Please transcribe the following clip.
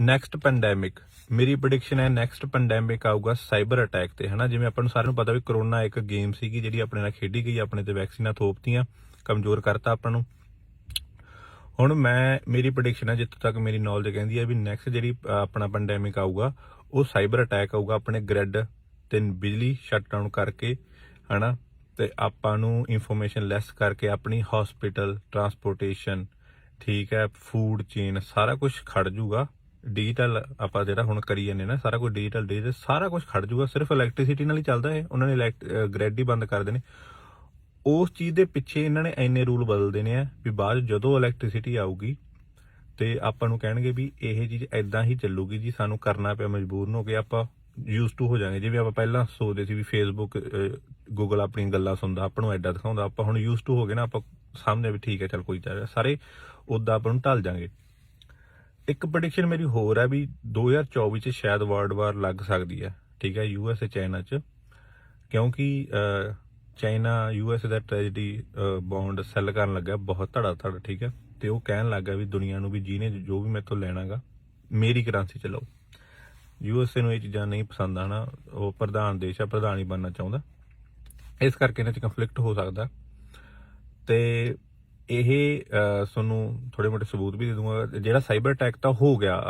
Next pandemic ਮੇਰੀ prediction ਹੈ next pandemic ਆਊਗਾ ਸਾਈਬਰ ਅਟੈਕ ਤੇ, ਹਨਾ? ਜਿਵੇਂ ਆਪਾਂ ਨੂੰ ਸਾਰਿਆਂ ਨੂੰ ਪਤਾ ਵੀ ਕਰੋਨਾ ਇੱਕ ਗੇਮ ਸੀਗੀ ਜਿਹੜੀ ਆਪਣੇ ਨਾਲ ਖੇਡੀ ਗਈ, ਆਪਣੇ ਤੇ ਵੈਕਸੀਨਾਂ ਥੋਪਤੀਆਂ, ਕਮਜ਼ੋਰ ਕਰਤਾ ਆਪਾਂ ਨੂੰ। ਹੁਣ ਮੈਂ, ਮੇਰੀ ਪ੍ਰੈਡਿਕਸ਼ਨ ਹੈ ਜਿੱਥੋਂ ਤੱਕ ਮੇਰੀ ਨੌਲੇਜ ਕਹਿੰਦੀ ਹੈ ਵੀ ਨੈਕਸਟ ਜਿਹੜੀ ਆਪਣਾ ਪੈਂਡੈਮਿਕ ਆਊਗਾ, ਉਹ ਸਾਈਬਰ ਅਟੈਕ ਆਊਗਾ ਆਪਣੇ ਗ੍ਰਿਡ ਤੇ ਬਿਜਲੀ ਸ਼ਟਡਾਊਨ ਕਰਕੇ, ਹਨਾ? ਤੇ ਆਪਾਂ ਨੂੰ ਇਨਫੋਰਮੇਸ਼ਨ ਲੈਸ ਕਰਕੇ ਆਪਣੀ ਹਸਪੀਟਲ ਟਰਾਂਸਪੋਰਟੇਸ਼ਨ ਠੀਕ ਹੈ ਫੂਡ ਚੇਨ ਸਾਰਾ ਕੁਝ ਖੜ ਜੂਗਾ। ਡਿਜੀਟਲ ਆਪਾਂ ਜਿਹੜਾ ਹੁਣ ਕਰੀ ਜਾਂਦੇ ਨਾ, ਸਾਰਾ ਕੁਝ ਡਿਜੀਟਲ ਡਿਜੀਟਲ ਸਾਰਾ ਕੁਝ ਖੜ ਜੂਗਾ ਸਿਰਫ ਇਲੈਕਟ੍ਰਿਸਿਟੀ ਨਾਲ ਹੀ ਚੱਲਦਾ ਹੈ ਉਹਨਾਂ ਨੇ ਗ੍ਰਿਡ ਹੀ ਬੰਦ ਕਰ ਦੇਣੇ। ਉਸ ਚੀਜ਼ ਦੇ ਪਿੱਛੇ ਇਹਨਾਂ ਨੇ ਐਨੇ ਰੂਲ ਬਦਲ ਦੇਣੇ ਆ ਵੀ ਬਾਅਦ 'ਚ ਜਦੋਂ ਇਲੈਕਟ੍ਰਿਸਿਟੀ ਆਊਗੀ ਤੇ ਆਪਾਂ ਨੂੰ ਕਹਿਣਗੇ ਵੀ ਇਹ ਚੀਜ਼ ਐਦਾਂ ਹੀ ਚੱਲੂਗੀ ਜੀ, ਸਾਨੂੰ ਕਰਨਾ ਪਿਆ ਮਜਬੂਰ ਹੋ ਕੇ ਆਪਾਂ ਯੂਜ਼ ਟੂ ਹੋ ਜਾਾਂਗੇ। ਜਿਵੇਂ ਆਪਾਂ ਪਹਿਲਾਂ ਸੋਚਦੇ ਸੀ ਵੀ ਫੇਸਬੁੱਕ ਗੂਗਲ ਆਪਣੀਆਂ ਗੱਲਾਂ ਸੁਣਦਾ, ਆਪਾਂ ਨੂੰ ਐਡਾ ਦਿਖਾਉਂਦਾ, ਆਪਾਂ ਹੁਣ ਯੂਜ਼ ਟੂ ਹੋ ਗਏ ਨਾ, ਆਪਾਂ ਸਾਹਮਣੇ ਵੀ ਠੀਕ ਹੈ, ਚੱਲ ਕੋਈ ਚੱਲ ਰਿਹਾ। ਸਾਰੇ ਉਦਾਂ ਆਪਾਂ ਨੂੰ ਢਲ ਜਾਾਂਗੇ। ਇੱਕ ਪ੍ਰੈਡਿਕਸ਼ਨ ਮੇਰੀ ਹੋਰ ਹੈ ਵੀ 2024 ਚ ਸ਼ਾਇਦ ਵਰਲਡ ਵਾਰ ਲੱਗ ਸਕਦੀ ਹੈ ਠੀਕ ਹੈ ਯੂ ਐਸ ਏ ਚਾਈਨਾ ਚ, ਕਿਉਂਕਿ ਚਾਈਨਾ ਯੂ ਐਸ ਦਾ ਟ੍ਰੈਜਡੀ ਬੌਂਡ ਸੈੱਲ ਕਰਨ ਲੱਗਾ ਬਹੁਤ ਧੜਾ ਧੜ ਠੀਕ ਹੈ ਤੇ ਉਹ ਕਹਿਣ ਲੱਗਾ ਵੀ ਦੁਨੀਆ ਨੂੰ ਵੀ ਜਿਹਨੇ ਜੋ ਵੀ ਮੇਰੇ ਤੋਂ ਲੈਣਾਗਾ, ਮੇਰੀ ਕਰੰਸੀ ਚ ਲਓ। ਯੂ ਐਸ ਏ ਨੂੰ ਇਹ ਚੀਜ਼ਾਂ ਨਹੀਂ ਪਸੰਦ ਆਣਾ, ਉਹ ਪ੍ਰਧਾਨ ਦੇਸ਼ ਆ, ਪ੍ਰਧਾਨ ਹੀ ਬਣਨਾ ਚਾਹੁੰਦਾ। ਇਸ ਕਰਕੇ ਇਹਨਾਂ ਚ ਕੰਫਲਿਕਟ ਹੋ ਸਕਦਾ। ਤੇ ਇਹ ਅਹ, ਤੁਹਾਨੂੰ ਥੋੜੇ ਮੋਟੇ ਸਬੂਤ ਵੀ ਦੇ ਦੂੰਗਾ। ਜਿਹੜਾ ਸਾਈਬਰ ਅਟੈਕ ਤਾਂ ਹੋ ਗਿਆ